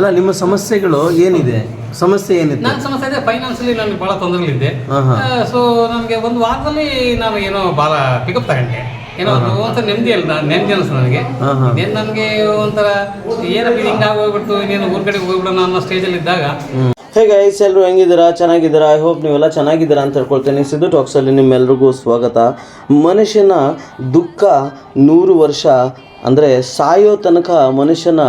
ಅಲ್ಲ ನಿಮ್ಮ ಸಮಸ್ಯೆಗಳು ಏನಿದೆ? ಸಮಸ್ಯೆ ಏನಿದೆ ನನ್ನ ಸಮಸ್ಯೆ ಇದೆ ಫೈನಾನ್ಸಲ್ಲಿ ನನಗೆ ಭಾಳ ತೊಂದರೆಗಳಿದ್ದೆ. ಸೊ ನನಗೆ ಒಂದು ವಾರದಲ್ಲಿ ನಾನು ಏನೋ ಭಾಳ ಪಿಕಪ್ ತಗೊಂಡೆ. ಏನೋ ಒಂಥರ ನೆಮ್ಮದಿ ಅಲ್ಲ ನೆಮ್ಮದಿ ಅನಿಸ್ತು ನನಗೆ. ಇದೇನು ನನಗೆ ಒಂಥರ ಏನಪ್ಪ ಹಿಂಗೆ ಆಗಿ ಹೋಗ್ಬಿಡ್ತು ಇನ್ನೇನು ಊರ್ ಕಡೆಗೆ ಹೋಗ್ಬಿಡೋಣ ಅನ್ನೋ ಸ್ಟೇಜಲ್ಲಿ ಇದ್ದಾಗ. ಹೇ ಐಸ್ ಎಲ್ಲರೂ ಹೆಂಗಿದ್ದೀರಾ? ಚೆನ್ನಾಗಿದ್ದೀರಾ? ಐ ಹೋಪ್ ನೀವೆಲ್ಲ ಚೆನ್ನಾಗಿದ್ದೀರಾ ಅಂತ ಹೇಳ್ಕೊಳ್ತೇನೆ. ಸಿದ್ದು ಟಾಕ್ಸಲ್ಲಿ ನಿಮ್ಮೆಲ್ರಿಗೂ ಸ್ವಾಗತ. ಮನುಷ್ಯನ ದುಃಖ ನೂರು ವರ್ಷ ಅಂದರೆ ಸಾಯೋ ತನಕ ಮನುಷ್ಯನ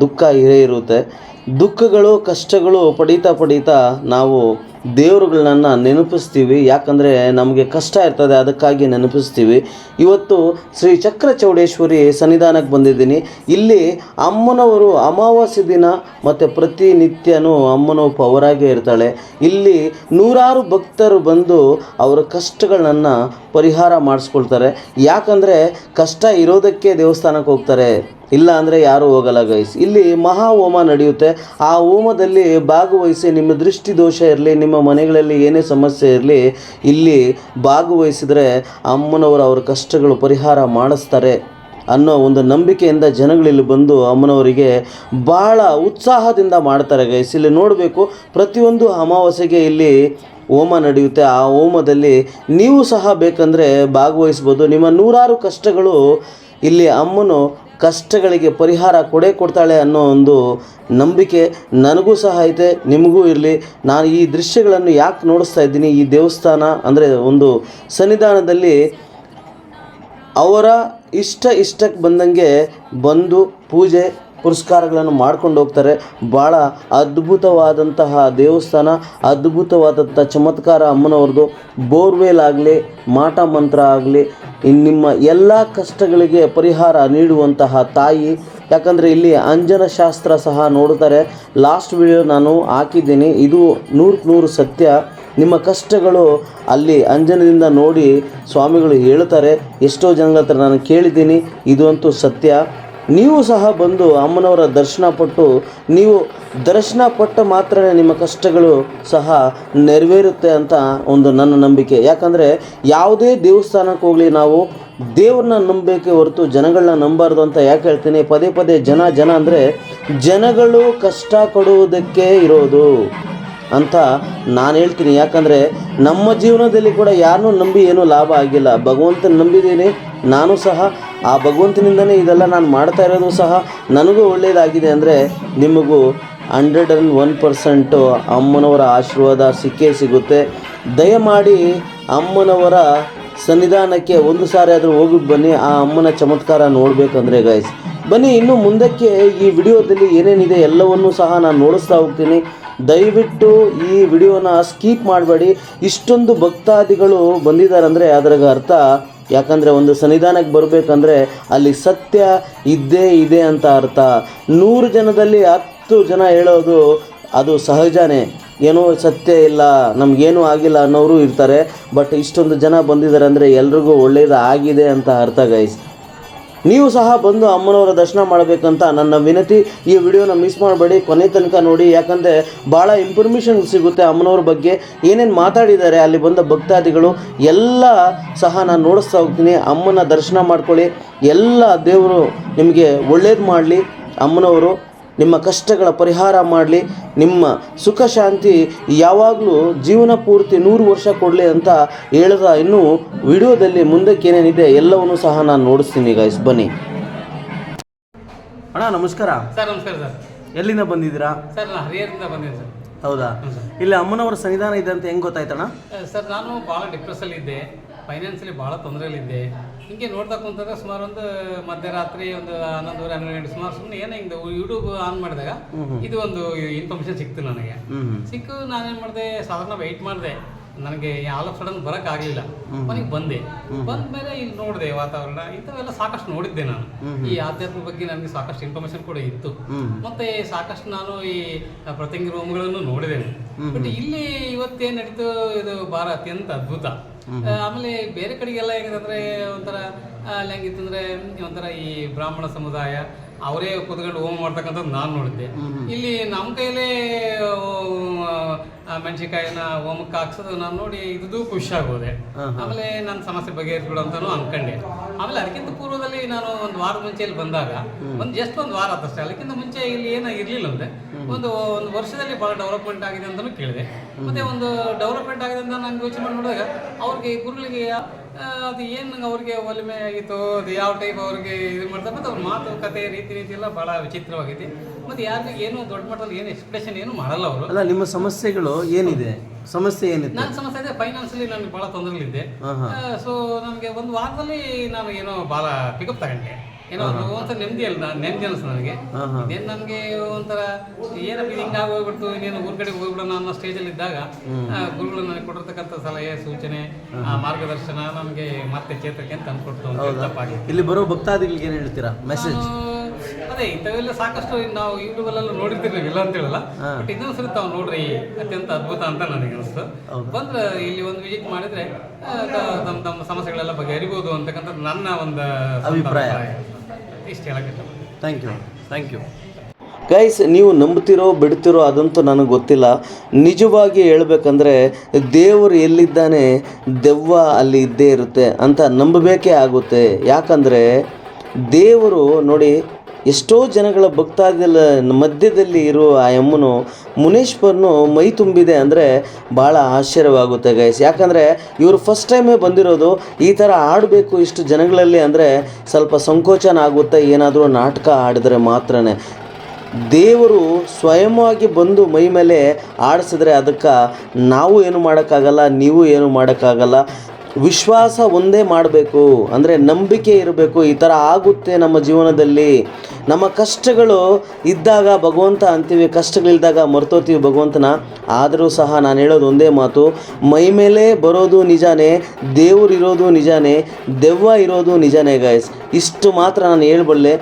ದುಃಖ ಇರೇ ಇರುತ್ತೆ. ದುಃಖಗಳು, ಕಷ್ಟಗಳು ಪಡೀತಾ ಪಡೀತಾ ನಾವು ದೇವರುಗಳನ್ನ ನೆನಪಿಸ್ತೀವಿ. ಯಾಕಂದರೆ ನಮಗೆ ಕಷ್ಟ ಇರ್ತದೆ, ಅದಕ್ಕಾಗಿ ನೆನಪಿಸ್ತೀವಿ. ಇವತ್ತು ಶ್ರೀ ಚಕ್ರ ಚೌಡೇಶ್ವರಿ ಸನ್ನಿಧಾನಕ್ಕೆ ಬಂದಿದ್ದೀನಿ. ಇಲ್ಲಿ ಅಮ್ಮನವರು ಅಮಾವಾಸ್ಯೆ ದಿನ ಮತ್ತು ಪ್ರತಿನಿತ್ಯನೂ ಅಮ್ಮನ ಪವರಾಗೇ ಇರ್ತಾಳೆ. ಇಲ್ಲಿ ನೂರಾರು ಭಕ್ತರು ಬಂದು ಅವರ ಕಷ್ಟಗಳನ್ನು ಪರಿಹಾರ ಮಾಡಿಸ್ಕೊಳ್ತಾರೆ. ಯಾಕಂದರೆ ಕಷ್ಟ ಇರೋದಕ್ಕೆ ದೇವಸ್ಥಾನಕ್ಕೆ ಹೋಗ್ತಾರೆ. ಇಲ್ಲ ಅಂದರೆ ಯಾರೂ ಹೋಗಲ್ಲ ಗೈಸ್ ಇಲ್ಲಿ ಮಹಾ ಹೋಮ ನಡೆಯುತ್ತೆ. ಆ ಹೋಮದಲ್ಲಿ ಭಾಗವಹಿಸಿ ನಿಮ್ಮ ದೃಷ್ಟಿ ದೋಷ ಇರಲಿ, ನಿಮ್ಮ ಮನೆಗಳಲ್ಲಿ ಏನೇ ಸಮಸ್ಯೆ ಇರಲಿ, ಇಲ್ಲಿ ಭಾಗವಹಿಸಿದರೆ ಅಮ್ಮನವರು ಅವ್ರ ಕಷ್ಟಗಳು ಪರಿಹಾರ ಮಾಡಿಸ್ತಾರೆ ಅನ್ನೋ ಒಂದು ನಂಬಿಕೆಯಿಂದ ಜನಗಳಿಲ್ಲಿ ಬಂದು ಅಮ್ಮನವರಿಗೆ ಭಾಳ ಉತ್ಸಾಹದಿಂದ ಮಾಡ್ತಾರೆ ಗೈಸ್ ಇಲ್ಲಿ ನೋಡಬೇಕು, ಪ್ರತಿಯೊಂದು ಅಮಾವಾಸ್ಯೆಗೆ ಇಲ್ಲಿ ಹೋಮ ನಡೆಯುತ್ತೆ. ಆ ಹೋಮದಲ್ಲಿ ನೀವು ಸಹ ಬೇಕಂದರೆ ಭಾಗವಹಿಸ್ಬೋದು. ನಿಮ್ಮ ನೂರಾರು ಕಷ್ಟಗಳು ಇಲ್ಲಿ ಅಮ್ಮನು ಕಷ್ಟಗಳಿಗೆ ಪರಿಹಾರ ಕೊಡೇ ಕೊಡ್ತಾಳೆ ಅನ್ನೋ ಒಂದು ನಂಬಿಕೆ ನನಗೂ ಸಹ ಐತೆ, ನಿಮಗೂ ಇರಲಿ. ನಾನು ಈ ದೃಶ್ಯಗಳನ್ನು ಯಾಕೆ ನೋಡಿಸ್ತಾ ಇದ್ದೀನಿ, ಈ ದೇವಸ್ಥಾನ ಅಂದರೆ ಒಂದು ಸನ್ನಿಧಾನದಲ್ಲಿ ಅವರ ಇಷ್ಟ ಇಷ್ಟಕ್ಕೆ ಬಂದಂಗೆ ಬಂದು ಪೂಜೆ ಪುರಸ್ಕಾರಗಳನ್ನು ಮಾಡ್ಕೊಂಡು ಹೋಗ್ತಾರೆ. ಭಾಳ ಅದ್ಭುತವಾದಂತಹ ದೇವಸ್ಥಾನ, ಅದ್ಭುತವಾದಂಥ ಚಮತ್ಕಾರ ಅಮ್ಮನವ್ರದ್ದು. ಬೋರ್ವೆಲ್ ಆಗಲಿ, ಮಾಟ ಮಂತ್ರ ಆಗಲಿ ನಿಮ್ಮ ಎಲ್ಲ ಕಷ್ಟಗಳಿಗೆ ಪರಿಹಾರ ನೀಡುವಂತಹ ತಾಯಿ. ಯಾಕಂದರೆ ಇಲ್ಲಿ ಅಂಜನ ಶಾಸ್ತ್ರ ಸಹ ನೋಡ್ತಾರೆ. ಲಾಸ್ಟ್ ವಿಡಿಯೋ ನಾನು ಹಾಕಿದ್ದೀನಿ. ಇದು ನೂರಕ್ಕೆ ನೂರು ಸತ್ಯ. ನಿಮ್ಮ ಕಷ್ಟಗಳು ಅಲ್ಲಿ ಅಂಜನದಿಂದ ನೋಡಿ ಸ್ವಾಮಿಗಳು ಹೇಳ್ತಾರೆ. ಎಷ್ಟೋ ಜನಗಳ ಹತ್ರ ನಾನು ಕೇಳಿದ್ದೀನಿ. ಇದು ಅಂತೂ ಸತ್ಯ. ನೀವು ಸಹ ಬಂದು ಅಮ್ಮನವರ ದರ್ಶನ ಪಟ್ಟು ನೀವು ದರ್ಶನ ಪಟ್ಟ ಮಾತ್ರ ನಿಮ್ಮ ಕಷ್ಟಗಳು ಸಹ ನೆರವೇರುತ್ತೆ ಅಂತ ಒಂದು ನನ್ನ ನಂಬಿಕೆ. ಯಾಕಂದರೆ ಯಾವುದೇ ದೇವಸ್ಥಾನಕ್ಕೆ ಹೋಗಲಿ ನಾವು ದೇವ್ರನ್ನ ನಂಬಬೇಕೆ ಹೊರತು ಜನಗಳನ್ನ ನಂಬಾರ್ದು ಅಂತ ಯಾಕೆ ಹೇಳ್ತೀನಿ? ಪದೇ ಪದೇ ಜನ ಜನ ಅಂದರೆ ಜನಗಳು ಕಷ್ಟ ಕೊಡುವುದಕ್ಕೆ ಇರೋದು. ಅಂತ ನಾನು ಹೇಳ್ತೀನಿ. ಯಾಕಂದರೆ ನಮ್ಮ ಜೀವನದಲ್ಲಿ ಕೂಡ ಯಾರನ್ನೂ ನಂಬಿ ಏನೂ ಲಾಭ ಆಗಿಲ್ಲ. ಭಗವಂತನ ನಂಬಿದ್ದೀನಿ, ನಾನು ಸಹ. ಆ ಭಗವಂತನಿಂದನೇ ಇದೆಲ್ಲ ನಾನು ಮಾಡ್ತಾ ಇರೋದು ಸಹ ನನಗೂ ಒಳ್ಳೆಯದಾಗಿದೆ ಅಂದರೆ ನಿಮಗೂ ಹಂಡ್ರೆಡ್ ಆ್ಯಂಡ್ ಒನ್ ಪರ್ಸೆಂಟು ಅಮ್ಮನವರ ಆಶೀರ್ವಾದ ಸಿಕ್ಕೇ ಸಿಗುತ್ತೆ. ದಯಮಾಡಿ ಅಮ್ಮನವರ ಸನ್ನಿಧಾನಕ್ಕೆ ಒಂದು ಸಾರಿ ಆದರೂ ಹೋಗಿ ಬನ್ನಿ. ಆ ಅಮ್ಮನ ಚಮತ್ಕಾರ ನೋಡಬೇಕಂದ್ರೆ ಗೈಸ್ ಬನ್ನಿ, ಇನ್ನು ಮುಂದಕ್ಕೆ ಈ ವಿಡಿಯೋದಲ್ಲಿ ಏನೇನಿದೆ ಎಲ್ಲವನ್ನೂ ಸಹ ನಾನು ನೋಡಿಸ್ತಾ ಹೋಗ್ತೀನಿ. ದಯವಿಟ್ಟು ಈ ವಿಡಿಯೋನ ಸ್ಕೀಪ್ ಮಾಡಬೇಡಿ. ಇಷ್ಟೊಂದು ಭಕ್ತಾದಿಗಳು ಬಂದಿದ್ದಾರೆ ಅಂದರೆ ಅದ್ರಾಗ ಅರ್ಥ. ಯಾಕಂದರೆ ಒಂದು ಸನ್ನಿಧಾನಕ್ಕೆ ಬರಬೇಕಂದ್ರೆ ಅಲ್ಲಿ ಸತ್ಯ ಇದ್ದೇ ಇದೆ ಅಂತ ಅರ್ಥ. ನೂರು ಜನದಲ್ಲಿ ಹತ್ತು ಜನ ಹೇಳೋದು ಅದು ಸಹಜನೇ. ಏನೂ ಸತ್ಯ ಇಲ್ಲ, ನಮಗೇನೂ ಆಗಿಲ್ಲ ಅನ್ನೋರು ಇರ್ತಾರೆ. ಬಟ್ ಇಷ್ಟೊಂದು ಜನ ಬಂದಿದ್ದಾರೆ ಅಂದರೆ ಎಲ್ರಿಗೂ ಒಳ್ಳೆಯದು ಆಗಿದೆ ಅಂತ ಅರ್ಥ ಗೈಸ್ ನೀವು ಸಹ ಬಂದು ಅಮ್ಮನವರ ದರ್ಶನ ಮಾಡಬೇಕಂತ ನನ್ನ ವಿನಂತಿ. ಈ ವಿಡಿಯೋನ ಮಿಸ್ ಮಾಡಬೇಡಿ, ಕೊನೆ ತನಕ ನೋಡಿ. ಯಾಕಂದರೆ ಭಾಳ ಇನ್ಫಾರ್ಮೇಷನ್ ಸಿಗುತ್ತೆ ಅಮ್ಮನವ್ರ ಬಗ್ಗೆ. ಏನೇನು ಮಾತಾಡಿದ್ದಾರೆ, ಅಲ್ಲಿ ಬಂದ ಭಕ್ತಾದಿಗಳು, ಎಲ್ಲ ಸಹ ನಾನು ನೋಡಿಸ್ತಾ ಹೋಗ್ತೀನಿ. ಅಮ್ಮನ ದರ್ಶನ ಮಾಡ್ಕೊಳ್ಳಿ. ಎಲ್ಲ ದೇವರು ನಿಮಗೆ ಒಳ್ಳೇದು ಮಾಡಲಿ. ಅಮ್ಮನವರು ನಿಮ್ಮ ಕಷ್ಟಗಳ ಪರಿಹಾರ ಮಾಡಲಿ ನಿಮ್ಮ ಸುಖ ಶಾಂತಿ ಯಾವಾಗಲೂ ಜೀವನ ಪೂರ್ತಿ ನೂರು ವರ್ಷ ಕೊಡಲಿ ಅಂತ ಹೇಳಿದ ಇನ್ನು ವಿಡಿಯೋದಲ್ಲಿ ಮುಂದಕ್ಕೆ ಏನೇನಿದೆ ಎಲ್ಲವನ್ನೂ ಸಹ ನಾನು ನೋಡಿಸ್ತೀನಿ ಗೈಸ್ ಬನ್ನಿ. ಅಣ್ಣ ನಮಸ್ಕಾರ. ಸರ್ ನಮಸ್ಕಾರ ಸರ್. ಎಲ್ಲಿಂದ ಬಂದಿದ್ದೀರಾ? ಸರ್ ನಾನು ಹರಿಹರದಿಂದ ಸರ್. ಹೌದಾ? ಇಲ್ಲಿ ಅಮ್ಮನವರ ಸನ್ನಿಧಾನ ಇದೆ ಅಂತ ಹೆಂಗೆ ಗೊತ್ತಾಯ್ತಣ್ಣ? ಸರ್ ನಾನು ಭಾಳ ಡಿಪ್ರೆಸ್ಸಲ್ಲಿ ಇದ್ದೆ ಫೈನಾನ್ಸಲ್ಲಿ ಭಾಳ ತೊಂದರೆಯಲ್ಲಿದ್ದೆ. ಹಿಂಗೆ ನೋಡ್ತಾ ಕುಂತಾಗ ಸುಮಾರು ಒಂದು ಮಧ್ಯರಾತ್ರಿ ಒಂದು ಹನ್ನೊಂದುವರೆ ಹನ್ನೆರಡು ಗಂಟೆ ಸುಮಾರು ಸುಮ್ಮನೆ ಏನೋ ಹಿಂಗೆ ಯೂಟ್ಯೂಬ್ ಆನ್ ಮಾಡಿದಾಗ ಇದು ಒಂದು ಇನ್ಫಾರ್ಮೇಶನ್ ಸಿಕ್ತು ನನಗೆ. ಸಿಕ್ಕು ನಾನೇನು ಮಾಡಿದೆ ಸಾಧಾರಣ ವೆಯ್ಟ್ ಮಾಡಿದೆ. ನನಗೆ ಆಲ್ ಆಫ್ ಸಡನ್ ಬರಕ್ ಆಗಲಿಲ್ಲ. ಮನೆಗೆ ಬಂದೆ. ಬಂದ ಮೇಲೆ ಇಲ್ಲಿ ನೋಡಿದೆ ವಾತಾವರಣ ಇಂಥವೆಲ್ಲ ಸಾಕಷ್ಟು ನೋಡಿದ್ದೆ ನಾನು. ಈ ಆಧ್ಯಾತ್ಮ ಬಗ್ಗೆ ನನಗೆ ಸಾಕಷ್ಟು ಇನ್ಫಾರ್ಮೇಶನ್ ಕೂಡ ಇತ್ತು. ಮತ್ತೆ ಸಾಕಷ್ಟು ನಾನು ಈ ಪ್ರತಿಂಗಿ ರೂಮ್ಗಳನ್ನು ನೋಡಿದ್ದೇನೆ ಬಟ್ ಇಲ್ಲಿ ಇವತ್ತೇನು ನಡೀತು ಇದು ಭಾರ ಅತ್ಯಂತ ಅದ್ಭುತ. ಆಮೇಲೆ ಬೇರೆ ಕಡೆಗೆಲ್ಲ ಹೆಂಗಂದ್ರೆ ಒಂಥರ ಅಲ್ಲಿ ಹೆಂಗಿತ್ತಂದ್ರೆ ಒಂಥರ ಈ ಬ್ರಾಹ್ಮಣ ಸಮುದಾಯ ಅವರೇ ಕುತ್ಕೊಂಡು ಹೋಮ ಮಾಡ್ತಕ್ಕಂಥದ್ದು ನಾನು ನೋಡಿದ್ದೆ. ಇಲ್ಲಿ ನಮ್ಮ ಕೈಲೇ ಮೆಣಸಿಕಾಯಿನ ಹೋಮಕ್ಕೆ ಹಾಕ್ಸೋದು ನಾನು ನೋಡಿ ಇದು ಖುಷಿ ಆಗೋದೆ ಆಮೇಲೆ ನನ್ನ ಸಮಸ್ಯೆ ಬಗೆಹರಿಸ್ಬಿಡು ಅಂತಾನು ಅನ್ಕೊಂಡೆ. ಆಮೇಲೆ ಅದಕ್ಕಿಂತ ಪೂರ್ವದಲ್ಲಿ ನಾನು ಒಂದು ವಾರದ ಮುಂಚೆ ಇಲ್ಲಿ ಬಂದಾಗ ಒಂದು ಜಸ್ಟ್ ಒಂದು ವಾರ ಅದಷ್ಟೇ ಅದಕ್ಕಿಂತ ಮುಂಚೆ ಇಲ್ಲಿ ಏನ ಇರ್ಲಿಲ್ಲ ಅಂದ್ರೆ ಒಂದು ಒಂದು ವರ್ಷದಲ್ಲಿ ಬಹಳ ಡೆವಲಪ್ಮೆಂಟ್ ಆಗಿದೆ ಅಂತಲೂ ಕೇಳಿದೆ. ಮತ್ತೆ ಒಂದು ಡೆವಲಪ್ಮೆಂಟ್ ಆಗಿದೆ ಅಂತ ನಾನು ಯೋಚನೆ ಮಾಡಿ ನೋಡಿದಾಗ ಅವ್ರಿಗೆ ಗುರುಗಳಿಗೆ ಅದು ಏನು ಅವ್ರಿಗೆ ಒಲಿಮೆ ಆಗಿತ್ತು ಅದು ಯಾವ ಟೈಪ್ ಅವ್ರಿಗೆ ಇದು ಮಾಡ್ತಾರೆ ಮತ್ತು ಅವ್ರ ಮಾತುಕತೆ ರೀತಿ ರೀತಿ ಎಲ್ಲ ಭಾಳ ವಿಚಿತ್ರವಾಗಿದೆ ಮತ್ತು ಯಾರಿಗೂ ಏನು ದೊಡ್ಡ ಮಟ್ಟದಲ್ಲಿ ಏನು ಎಕ್ಸ್ಪ್ರೆಷನ್ ಏನು ಮಾಡಲ್ಲ ಅವರು. ಅಲ್ಲ ನಿಮ್ಮ ಸಮಸ್ಯೆಗಳು ಏನಿದೆ? ಸಮಸ್ಯೆ ಏನಿದೆ ನನ್ನ ಸಮಸ್ಯೆ ಇದೆ ಫೈನಾನ್ಸಲ್ಲಿ ನನಗೆ ಭಾಳ ತೊಂದರೆಗಳಿದ್ದೆ ಸೊ ನನಗೆ ಒಂದು ವಾರದಲ್ಲಿ ನಾನು ಏನೋ ಭಾಳ ಪಿಕಪ್ ತಗೊಂಡೆ. ಏನೋ ಒಂಥರ ನೆಮ್ಮದಿ ಅಲ್ಲ ನೆಮ್ಮದಿ ಅನಿಸ್ತು ನನಗೆ. ಇದೇನು ನನಗೆ ಒಂಥರ ಏನಪ್ಪ ಹಿಂಗೆ ಹಿಂಗಾಗಿ ಹೋಗ್ಬಿಟ್ಟು ಇನ್ನೇನು ಊರ್ ಕಡೆ ಹೋಗ್ಬಿಡೋಣ ಅನ್ನೋ ಸ್ಟೇಜಲ್ಲಿ ಇದ್ದಾಗ ಗುರುಗಳು ನನಗೆ ಕೊಟ್ಟಿರ್ತಕ್ಕಂಥ ಸಲಹೆ ಸೂಚನೆ ಆ, ಮಾರ್ಗದರ್ಶನ ನನಗೆ ಮತ್ತೆ ಚೇತರಿಕೆ ಅಂತ ತಪ್ಪಾಗಿ ಇಲ್ಲಿ ಬರೋ ಭಕ್ತಾದಿಗಳಿಗೆ ಏನು ಹೇಳ್ತೀರಾ? ಮೆಸೇಜ್ ಅದೇ ಇಂಥವೆಲ್ಲ ಸಾಕಷ್ಟು ನಾವು ಯೂಟ್ಯೂಬ್ ಅಲ್ಲೆಲ್ಲ ನೋಡಿರ್ತೀವಿ ಇಲ್ಲ ಅಂತ ಹೇಳಲ್ಲ. ಬಟ್ ಇನ್ನೊಂದು ಸರಿ ತಾವು ನೋಡ್ರಿ ಅತ್ಯಂತ ಅದ್ಭುತ ಅಂತ ನನಗೆ ಅನಿಸ್ತು ಬಂದ್ರೆ ಇಲ್ಲಿ ಒಂದು ವಿಸಿಟ್ ಮಾಡಿದ್ರೆ ತಮ್ಮ ತಮ್ಮ ಸಮಸ್ಯೆಗಳೆಲ್ಲ ಬಗೆಹರಿಬಹುದು ಅಂತಕ್ಕಂಥದ್ದು ನನ್ನ ಒಂದು ಅಭಿಪ್ರಾಯ. ಇಷ್ಟು ಹೇಳಕ್ಕೆ thank you thank you guys ನೀವು ನಂಬ್ತಿರೋ ಬಿಡ್ತಿರೋ ಅದಂತೂ ನನಗೆ ಗೊತ್ತಿಲ್ಲ. ನಿಜವಾಗಿ ಹೇಳಬೇಕಂದ್ರೆ ದೇವರು ಎಲ್ಲಿದ್ದಾನೆ ದೆವ್ವ ಅಲ್ಲಿ ಇದ್ದೇ ಇರುತ್ತೆ ಅಂತ ನಂಬಬೇಕೇ ಆಗುತ್ತೆ. ಯಾಕಂದರೆ ದೇವರು ನೋಡಿ ಎಷ್ಟೋ ಜನಗಳ ಭಕ್ತಾದಿಗಳ ಮಧ್ಯದಲ್ಲಿ ಇರುವ ಆ ಎಮ್ಮನು ಮುನೇಶ್ವರನು ಮೈ ತುಂಬಿದೆ ಅಂದರೆ ಭಾಳ ಆಶ್ಚರ್ಯವಾಗುತ್ತೆ ಗೈಸ್ ಯಾಕಂದರೆ ಇವರು ಫಸ್ಟ್ ಟೈಮೇ ಬಂದಿರೋದು, ಈ ಥರ ಆಡಬೇಕು ಇಷ್ಟು ಜನಗಳಲ್ಲಿ ಅಂದರೆ ಸ್ವಲ್ಪ ಸಂಕೋಚನ ಆಗುತ್ತೆ, ಏನಾದರೂ ನಾಟಕ ಆಡಿದ್ರೆ ಮಾತ್ರನೇ. ದೇವರು ಸ್ವಯಂವಾಗಿ ಬಂದು ಮೈ ಮೇಲೆ ಆಡಿಸಿದ್ರೆ ಅದಕ್ಕೆ ನಾವು ಏನು ಮಾಡೋಕ್ಕಾಗಲ್ಲ, ನೀವು ಏನು ಮಾಡೋಕ್ಕಾಗಲ್ಲ. ವಿಶ್ವಾಸ ಒಂದೇ ಮಾಡಬೇಕು, ಅಂದರೆ ನಂಬಿಕೆ ಇರಬೇಕು, ಈ ಥರ ಆಗುತ್ತೆ ನಮ್ಮ ಜೀವನದಲ್ಲಿ. ನಮ್ಮ ಕಷ್ಟಗಳು ಇದ್ದಾಗ ಭಗವಂತ ಅಂತೀವಿ, ಕಷ್ಟಗಳಿದ್ದಾಗ ಮರ್ತೋತೀವಿ ಭಗವಂತನ. ಆದರೂ ಸಹ ನಾನು ಹೇಳೋದು ಒಂದೇ ಮಾತು, ಮೈ ಮೇಲೆ ಬರೋದು ನಿಜಾನೇ, ದೇವ್ರು ಇರೋದು ನಿಜಾನೇ, ದೆವ್ವ ಇರೋದು ನಿಜಾನೇ ಗಾಯ್ಸ್ ಇಷ್ಟು ಮಾತ್ರ ನಾನು ಹೇಳ್ಬಲ್ಲೆ.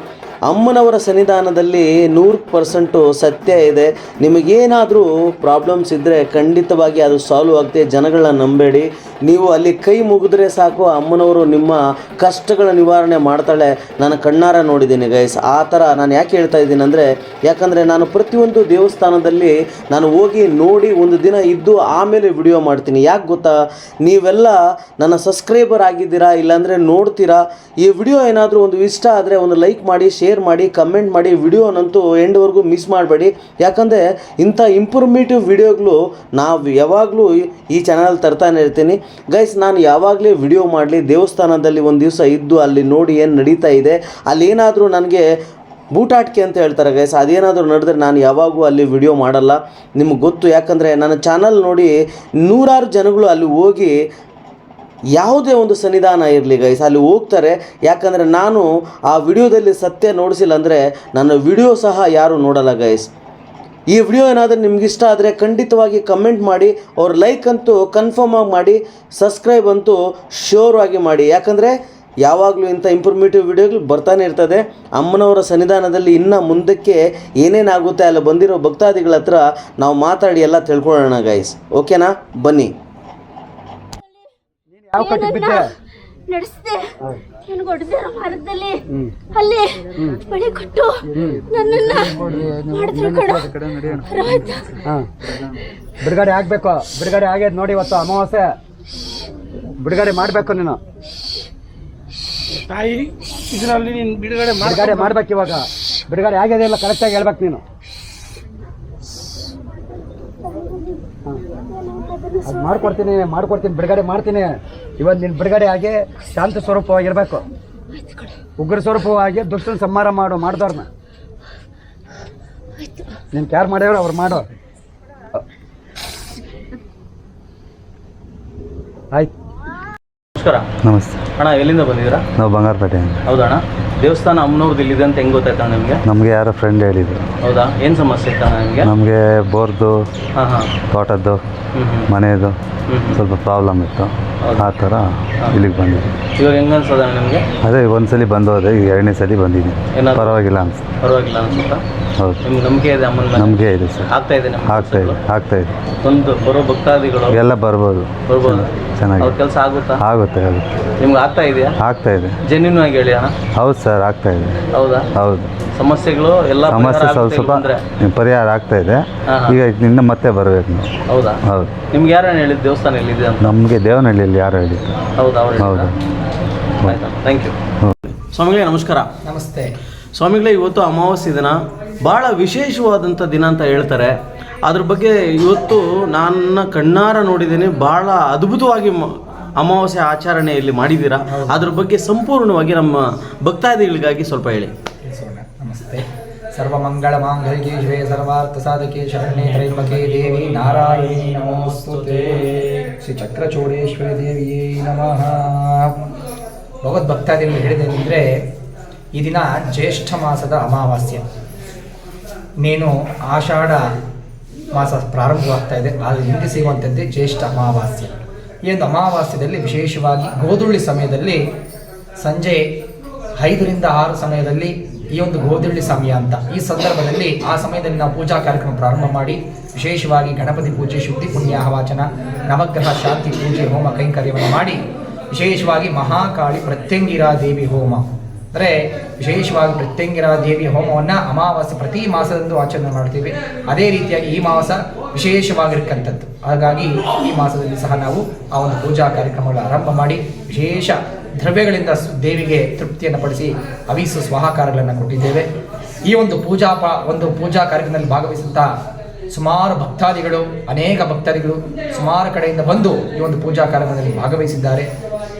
ಅಮ್ಮನವರ ಸನ್ನಿಧಾನದಲ್ಲಿ ನೂರು ಪರ್ಸೆಂಟು ಸತ್ಯ ಇದೆ. ನಿಮಗೇನಾದರೂ ಪ್ರಾಬ್ಲಮ್ಸ್ ಇದ್ದರೆ ಖಂಡಿತವಾಗಿ ಅದು ಸಾಲ್ವ್ ಆಗುತ್ತೆ ಜನಗಳನ್ನ ನಂಬೇಡಿ. ನೀವು ಅಲ್ಲಿ ಕೈ ಮುಗಿದ್ರೆ ಸಾಕು, ಅಮ್ಮನವರು ನಿಮ್ಮ ಕಷ್ಟಗಳ ನಿವಾರಣೆ ಮಾಡ್ತಾಳೆ. ನಾನು ಕಣ್ಣಾರ ನೋಡಿದ್ದೀನಿ ಗೈಸ್ ಆ ಥರ ನಾನು ಯಾಕೆ ಹೇಳ್ತಾ ಇದ್ದೀನಿ ಅಂದರೆ, ಯಾಕಂದರೆ ನಾನು ಪ್ರತಿಯೊಂದು ದೇವಸ್ಥಾನದಲ್ಲಿ ನಾನು ಹೋಗಿ ನೋಡಿ ಒಂದು ದಿನ ಇದ್ದು ಆಮೇಲೆ ವಿಡಿಯೋ ಮಾಡ್ತೀನಿ. ಯಾಕೆ ಗೊತ್ತಾ? ನೀವೆಲ್ಲ ನನ್ನ ಸಬ್ಸ್ಕ್ರೈಬರ್ ಆಗಿದ್ದೀರಾ, ಇಲ್ಲಾಂದರೆ ನೋಡ್ತೀರಾ? ಈ ವಿಡಿಯೋ ಏನಾದರೂ ಒಂದು ಇಷ್ಟ ಆದರೆ ಒಂದು ಲೈಕ್ ಮಾಡಿ ಶೇರ್ ಮಾಡಿ ಕಮೆಂಟ್ ಮಾಡಿ ವಿಡಿಯೋನಂತೂ ಎಂಡ್ವರೆಗೂ ಮಿಸ್ ಮಾಡಬೇಡಿ. ಯಾಕಂದರೆ ಇಂಥ ಇಂಪ್ರೂಮೇಟಿವ್ ವಿಡಿಯೋಗಳು ನಾವು ಯಾವಾಗಲೂ ಈ ಚಾನಲ್ ತರ್ತಾನೆ ಇರ್ತೀನಿ. ಗೈಸ್ ನಾನು ಯಾವಾಗಲೇ ವಿಡಿಯೋ ಮಾಡಲಿ, ದೇವಸ್ಥಾನದಲ್ಲಿ ಒಂದು ದಿವಸ ಇದ್ದು ಅಲ್ಲಿ ನೋಡಿ ಏನು ನಡೀತಾ ಇದೆ, ಅಲ್ಲಿ ಏನಾದರೂ ನನಗೆ ಬೂಟಾಟಿಕೆ ಅಂತ ಹೇಳ್ತಾರೆ ಗೈಸ್ ಅದೇನಾದರೂ ನಡೆದ್ರೆ ನಾನು ಯಾವಾಗೂ ಅಲ್ಲಿ ವಿಡಿಯೋ ಮಾಡಲ್ಲ. ನಿಮಗೆ ಗೊತ್ತು, ಯಾಕಂದರೆ ನನ್ನ ಚಾನಲ್ ನೋಡಿ ನೂರಾರು ಜನಗಳು ಅಲ್ಲಿ ಹೋಗಿ ಯಾವುದೇ ಒಂದು ಸನ್ನಿಧಾನ ಇರಲಿ ಗೈಸ್ ಅಲ್ಲಿ ಹೋಗ್ತಾರೆ. ಯಾಕಂದರೆ ನಾನು ಆ ವಿಡಿಯೋದಲ್ಲಿ ಸತ್ಯ ನೋಡಿಸಿಲ್ಲ ಅಂದರೆ ನನ್ನ ವಿಡಿಯೋ ಸಹ ಯಾರು ನೋಡಲ್ಲ ಗೈಸ್ ಈ ವಿಡಿಯೋ ಏನಾದರೂ ನಿಮ್ಗೆ ಇಷ್ಟ ಆದರೆ ಖಂಡಿತವಾಗಿ ಕಮೆಂಟ್ ಮಾಡಿ, ಅವ್ರ ಲೈಕ್ ಅಂತೂ ಕನ್ಫರ್ಮ್ ಆಗಿ ಮಾಡಿ ಸಬ್ಸ್ಕ್ರೈಬ್ ಅಂತೂ ಶ್ಯೂರ್ ಆಗಿ ಮಾಡಿ. ಯಾಕಂದರೆ ಯಾವಾಗಲೂ ಇಂಥ ಇಂಪ್ರೂಮೇಟಿವ್ ವಿಡಿಯೋಗಳು ಬರ್ತಾನೆ ಇರ್ತದೆ. ಅಮ್ಮನವರ ಸನ್ನಿಧಾನದಲ್ಲಿ ಇನ್ನು ಮುಂದಕ್ಕೆ ಏನೇನಾಗುತ್ತೆ ಅಲ್ಲಿ ಬಂದಿರೋ ಭಕ್ತಾದಿಗಳ ಹತ್ರ ನಾವು ಮಾತಾಡಿ ಎಲ್ಲ ತಿಳ್ಕೊಳ್ಳೋಣ ಗೈಸ್ ಓಕೆನಾ ಬನ್ನಿ. ಯಾವ ಕಟ್ಟಿ ಬಿದ್ದೆ? ನಡೆಸಿದೆ. ನನ್ಗೆ ಹೊಡೆದಿರೋ ಮರದಲ್ಲಿ ಅಲ್ಲಿ ಮಳೆ ಕೊಟ್ಟು ನನ್ನನ್ನ ಮಾಡಿದ್ರು ಬಿಡುಗಡೆ ಆಗ್ಬೇಕು. ಬಿಡುಗಡೆ ಆಗ್ಯದ ನೋಡಿ ಇವತ್ತು ಅಮಾವಾಸ್ಯೆ. ಬಿಡುಗಡೆ ಮಾಡ್ಬೇಕು ನೀನು. ತಾಯಿ ಇದರಲ್ಲಿ ನೀನು ಬಿಡುಗಡೆ ಮಾಡಿ ಬಿಡುಗಡೆ ಮಾಡ್ಬೇಕು ಇವಾಗ. ಬಿಡುಗಡೆ ಆಗ್ಯದ ಇಲ್ಲ ಕರೆಕ್ಟಾಗಿ ಹೇಳ್ಬೇಕು ನೀನು. ಅದ್ ಮಾಡ್ಕೊಡ್ತೀನಿ ಮಾಡ್ಕೊಡ್ತೀನಿ ಬಿಡುಗಡೆ ಮಾಡ್ತೀನಿ. ಇವತ್ತು ನೀನು ಬಿಡುಗಡೆ ಆಗಿ ಶಾಂತ ಸ್ವರೂಪವಾಗಿರ್ಬೇಕು. ಉಗ್ರ ಸ್ವರೂಪವಾಗಿ ದುಷ್ಟನ ಸಂಹಾರ ಮಾಡು ಮಾಡಿದವ್ರನ್ನ ನೀನು ಯಾರು ಮಾಡ್ಯವ್ರು ಅವ್ರು ಮಾಡೋ. ಆಯ್ತು. ನಮಸ್ಕಾರ. ನಮಸ್ತೆ. ಅಣ್ಣ ಎಲ್ಲಿಂದ ಬಂದಿದ್ದೀರಾ? ನಾವು ಬಂಗಾರಪೇಟೆ ಹೌದಾ ಅಣ್ಣ ದೇವಸ್ಥಾನ ಅಮ್ಮನವ್ರದ್ದು ಇಲ್ಲಿದೆ ಅಂತ ಹೆಂಗೆ ಗೊತ್ತಾಯ್ತಾ ನಿಮಗೆ? ನಮಗೆ ಯಾರೋ ಫ್ರೆಂಡ್ ಹೇಳಿದ್ರು. ಹೌದಾ? ಏನು ಸಮಸ್ಯೆ ಇತ್ತ ನಿಮಗೆ? ನಮಗೆ ಬೋರ್ದು ಹಾಂ ಹಾಂ. ತೋಟದ್ದು ಮನೆಯದು ಸ್ವಲ್ಪ ಪ್ರಾಬ್ಲಮ್ ಇತ್ತು. ಆ ಥರ ಇಲ್ಲಿಗೆ ಬಂದಿದ್ದೆ ಇವಾಗ ಹೆಂಗೆ ಅನ್ಸೋದ ನಿಮಗೆ? ಅದೇ ಒಂದ್ಸಲಿ ಬಂದು ಹೋದೆ ಈಗ ಎರಡನೇ ಸಲ ಬಂದಿದ್ದೀನಿ. ಪರವಾಗಿಲ್ಲ ಅನ್ಸುತ್ತೆ. ಪರವಾಗಿಲ್ಲ ಅನ್ಸುತ್ತಾ? ಹೌದು. ನಿಮ್ಗೆ ನಂಬಿಕೆ ಇದೆ ಅಮ್ಮನ ಮೇಲೆ? ನಮಗೆ ಇದೆ ಸರ್. ಆಗ್ತಾ ಇದೆ ಆಗ್ತಾ ಇದೆ ಆಗ್ತಾ ಇದೆ. ಒಂದು ಬರೋ ಭಕ್ತಾದಿಗಳು? ಎಲ್ಲ ಬರ್ಬೋದು. ಬರ್ಬೋದು. ಚೆನ್ನಾಗಿ ಅವ್ರ ಕೆಲಸ ಆಗುತ್ತಾ? ಆಗುತ್ತೆ ಆಗುತ್ತೆ. ನಿಮ್ಗೆ ಆಗ್ತಾ ಇದೆಯಾ? ಆಗ್ತಾ ಇದೆ. ಜೆನ್ಯೂನ್ ಆಗಿ ಹೇಳಿ ಅಣ್ಣ. ಹೌದು ಸರ್ ಆಗ್ತಾ ಇದೆ. ಹೌದಾ? ಹೌದು. ಸಮಸ್ಯೆಗಳು ಎಲ್ಲ ಸಮಸ್ಯೆ ಪರಿಹಾರ ಸ್ವಲ್ಪ ಸ್ವಲ್ಪ ಪರಿಹಾರ ಆಗ್ತಾ ಇದೆ. ಈಗ ಇನ್ನು ಮತ್ತೆ ಬರಬೇಕು ನಾವು. ಹೌದಾ? ಹೌದು. ನಿಮ್ಗೆ ಯಾರು ಹೇಳಿದ್ದು? ದೇವಸ್ಥಾನ ಎಲ್ಲಿದೆ ಅಂತ? ನಮಗೆ ದೇವನಹಳ್ಳಿಯಲ್ಲಿ ಯಾರು ಹೇಳಿದ್ದು? ಹೌದಾ ಅವ್ರು ಹೌದು. ಥ್ಯಾಂಕ್ ಯು ಸ್ವಾಮಿಗಳೇ ನಮಸ್ಕಾರ. ನಮಸ್ತೆ. ಸ್ವಾಮಿಗಳೇ ಇವತ್ತು ಅಮಾವಾಸ್ಯ ದಿನ. ಭಾಳ ವಿಶೇಷವಾದಂಥ ದಿನ ಅಂತ ಹೇಳ್ತಾರೆ. ಅದ್ರ ಬಗ್ಗೆ ಇವತ್ತು ನನ್ನ ಕಣ್ಣಾರ ನೋಡಿದ್ದೀನಿ. ಭಾಳ ಅದ್ಭುತವಾಗಿ ಅಮಾವಾಸ್ಯೆ ಆಚರಣೆಯಲ್ಲಿ ಮಾಡಿದ್ದೀರಾ? ಅದ್ರ ಬಗ್ಗೆ ಸಂಪೂರ್ಣವಾಗಿ ನಮ್ಮ ಭಕ್ತಾದಿಗಳಿಗಾಗಿ ಸ್ವಲ್ಪ ಹೇಳಿ. ನಮಸ್ತೆ. ಸರ್ವಮಂಗಳ ಮಾಂಗಲ್ಯೇ ಶಿವೆ ಸರ್ವಾರ್ಥ ಸಾಧಕೇ ಶರಣೆ ತ್ರೈಂಬಕೆ ದೇವಿ ನಾರಾಯಣಿ ನಮೋಸ್ತುತೆ ಶ್ರೀ ಚಕ್ರಚೂಡೇಶ್ವರಿ ದೇವಿಯೇ ನಮಃ. ಭಗವದ್ಭಕ್ತಾದಿಗಳು ಅಂದರೆ ಈ ದಿನ ಜ್ಯೇಷ್ಠ ಮಾಸದ ಅಮಾವಾಸ್ಯೆ. ನೀನು ಆಷಾಢ ಮಾಸ ಪ್ರಾರಂಭವಾಗ್ತಾ ಇದೆ. ಅಲ್ಲಿ ಹಿಂದೆ ಸಿಗುವಂಥದ್ದೇ ಜ್ಯೇಷ್ಠ ಅಮಾವಾಸ್ಯೆ. ಈ ಒಂದು ಅಮಾವಾಸ್ಯದಲ್ಲಿ ವಿಶೇಷವಾಗಿ ಗೋಧುಳ್ಳಿ ಸಮಯದಲ್ಲಿ ಸಂಜೆ ಐದರಿಂದ ಆರು ಸಮಯದಲ್ಲಿ ಈ ಒಂದು ಗೋಧುಳ್ಳಿ ಸಮಯ ಅಂತ. ಈ ಸಂದರ್ಭದಲ್ಲಿ ಆ ಸಮಯದಲ್ಲಿ ನಾವು ಪೂಜಾ ಕಾರ್ಯಕ್ರಮ ಪ್ರಾರಂಭ ಮಾಡಿ, ವಿಶೇಷವಾಗಿ ಗಣಪತಿ ಪೂಜೆ, ಶುದ್ಧಿ ಪುಣ್ಯ ನವಗ್ರಹ, ಶಾಂತಿ ಪೂಜೆ, ಹೋಮ, ಕೈಂಕರ್ಯವನ್ನು ಮಾಡಿ, ವಿಶೇಷವಾಗಿ ಮಹಾಕಾಳಿ ಪ್ರತ್ಯಂಗಿರಾ ದೇವಿ ಹೋಮ. ಅಂದರೆ ವಿಶೇಷವಾಗಿ ಮೃತ್ಯಂಗಿರ ದೇವಿ ಹೋಮವನ್ನು ಅಮಾವಾಸ್ಯೆ ಪ್ರತಿ ಮಾಸದಂದು ಆಚರಣೆ ಮಾಡ್ತೀವಿ. ಅದೇ ರೀತಿಯಾಗಿ ಈ ಮಾಸ ವಿಶೇಷವಾಗಿರ್ತಕ್ಕಂಥದ್ದು ಹಾಗಾಗಿ ಈ ಮಾಸದಲ್ಲಿ ಸಹ ನಾವು ಆ ಒಂದು ಪೂಜಾ ಕಾರ್ಯಕ್ರಮಗಳ ಆರಂಭ ಮಾಡಿ ವಿಶೇಷ ದ್ರವ್ಯಗಳಿಂದ ದೇವಿಗೆ ತೃಪ್ತಿಯನ್ನು ಪಡಿಸಿ ಅವಿಸು ಸ್ವಾಹಾಕಾರಗಳನ್ನು ಕೊಟ್ಟಿದ್ದೇವೆ. ಈ ಒಂದು ಪೂಜಾ ಪ ಒಂದು ಪೂಜಾ ಕಾರ್ಯಕ್ರಮದಲ್ಲಿ ಭಾಗವಹಿಸಿದಂಥ ಸುಮಾರು ಭಕ್ತಾದಿಗಳು, ಅನೇಕ ಭಕ್ತಾದಿಗಳು ಸುಮಾರು ಕಡೆಯಿಂದ ಬಂದು ಈ ಒಂದು ಪೂಜಾ ಕಾರ್ಯಕ್ರಮದಲ್ಲಿ ಭಾಗವಹಿಸಿದ್ದಾರೆ.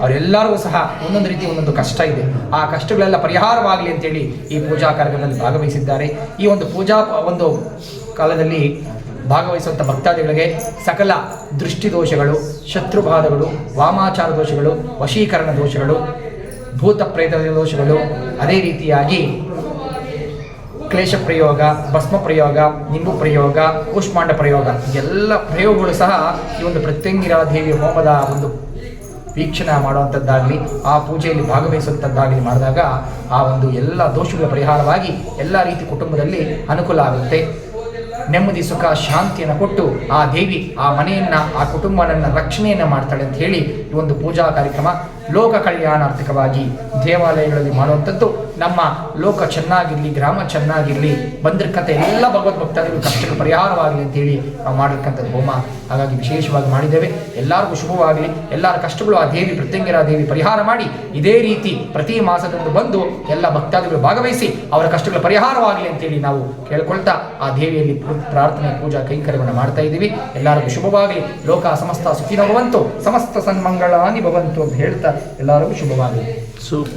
ಅವರೆಲ್ಲರಿಗೂ ಸಹ ಒಂದೊಂದು ರೀತಿ ಒಂದೊಂದು ಕಷ್ಟ ಇದೆ. ಆ ಕಷ್ಟಗಳೆಲ್ಲ ಪರಿಹಾರವಾಗಲಿ ಅಂತೇಳಿ ಈ ಪೂಜಾ ಕಾರ್ಯಕ್ರಮದಲ್ಲಿ ಭಾಗವಹಿಸಿದ್ದಾರೆ. ಈ ಒಂದು ಪೂಜಾ ಒಂದು ಕಾಲದಲ್ಲಿ ಭಾಗವಹಿಸುವಂಥ ಭಕ್ತಾದಿಗಳಿಗೆ ಸಕಲ ದೃಷ್ಟಿ ದೋಷಗಳು, ಶತ್ರುಬಾಧಗಳು, ವಾಮಾಚಾರ ದೋಷಗಳು, ವಶೀಕರಣ ದೋಷಗಳು, ಭೂತ ಪ್ರೇತ ದೋಷಗಳು, ಅದೇ ರೀತಿಯಾಗಿ ಕ್ಲೇಶ ಪ್ರಯೋಗ, ಭಸ್ಮ ಪ್ರಯೋಗ, ನಿಂಬು ಪ್ರಯೋಗ, ಕೂಷ್ಮಾಂಡ ಪ್ರಯೋಗ, ಎಲ್ಲ ಪ್ರಯೋಗಗಳು ಸಹ ಈ ಒಂದು ಪ್ರತ್ಯಂಗಿರ ದೇವಿ ಹೋಮದ ಒಂದು ವೀಕ್ಷಣೆ ಮಾಡುವಂಥದ್ದಾಗಲಿ, ಆ ಪೂಜೆಯಲ್ಲಿ ಭಾಗವಹಿಸುವಂಥದ್ದಾಗಲಿ ಮಾಡಿದಾಗ ಆ ಒಂದು ಎಲ್ಲ ದೋಷಗಳ ಪರಿಹಾರವಾಗಿ ಎಲ್ಲ ರೀತಿ ಕುಟುಂಬದಲ್ಲಿ ಅನುಕೂಲ ಆಗುತ್ತೆ. ನೆಮ್ಮದಿ, ಸುಖ, ಶಾಂತಿಯನ್ನು ಕೊಟ್ಟು ಆ ದೇವಿ ಆ ಮನೆಯನ್ನ, ಆ ಕುಟುಂಬನನ್ನು ರಕ್ಷಣೆಯನ್ನು ಮಾಡ್ತಾಳೆ ಅಂತ ಹೇಳಿ ಈ ಒಂದು ಪೂಜಾ ಕಾರ್ಯಕ್ರಮ ಲೋಕ ಕಲ್ಯಾಣಾರ್ಥಕವಾಗಿ ದೇವಾಲಯಗಳಲ್ಲಿ ಮಾಡುವಂಥದ್ದು. ನಮ್ಮ ಲೋಕ ಚೆನ್ನಾಗಿರಲಿ, ಗ್ರಾಮ ಚೆನ್ನಾಗಿರಲಿ ಬಂದಿರಕ್ಕಂಥ ಎಲ್ಲ ಭಗವದ್ ಭಕ್ತಾದಿಗಳು ಕಷ್ಟಗಳು ಪರಿಹಾರವಾಗಲಿ ಅಂತೇಳಿ ನಾವು ಮಾಡಿರ್ತಕ್ಕಂಥದ್ದು ಹೋಮ. ಹಾಗಾಗಿ ವಿಶೇಷವಾಗಿ ಮಾಡಿದ್ದೇವೆ. ಎಲ್ಲರಿಗೂ ಶುಭವಾಗಲಿ. ಎಲ್ಲರ ಕಷ್ಟಗಳು ಆ ದೇವಿ ಪ್ರತ್ಯಂಗಿರ ದೇವಿ ಪರಿಹಾರ ಮಾಡಿ. ಇದೇ ರೀತಿ ಪ್ರತಿ ಮಾಸದಂದು ಬಂದು ಎಲ್ಲ ಭಕ್ತಾದಿಗಳು ಭಾಗವಹಿಸಿ ಅವರ ಕಷ್ಟಗಳ ಪರಿಹಾರವಾಗಲಿ ಅಂತೇಳಿ ನಾವು ಕೇಳ್ಕೊಳ್ತಾ ಆ ದೇವಿಯಲ್ಲಿ ಪ್ರಾರ್ಥನೆ, ಪೂಜಾ, ಕೈಂಕರ್ಯವನ್ನು ಮಾಡ್ತಾ ಇದ್ದೀವಿ. ಎಲ್ಲರಿಗೂ ಶುಭವಾಗಲಿ. ಲೋಕ ಸಮಸ್ತ ಸುಖಿನ ಭವಂತು. ಸಮಸ್ತ ಸನ್ಮಂಗಳಾನಿ ಭವಂತು ಅಂತ ಹೇಳ್ತಾ ಎಲ್ಲರಿಗೂ ಶುಭವಾಗಲಿ. ಸೂಪರ್.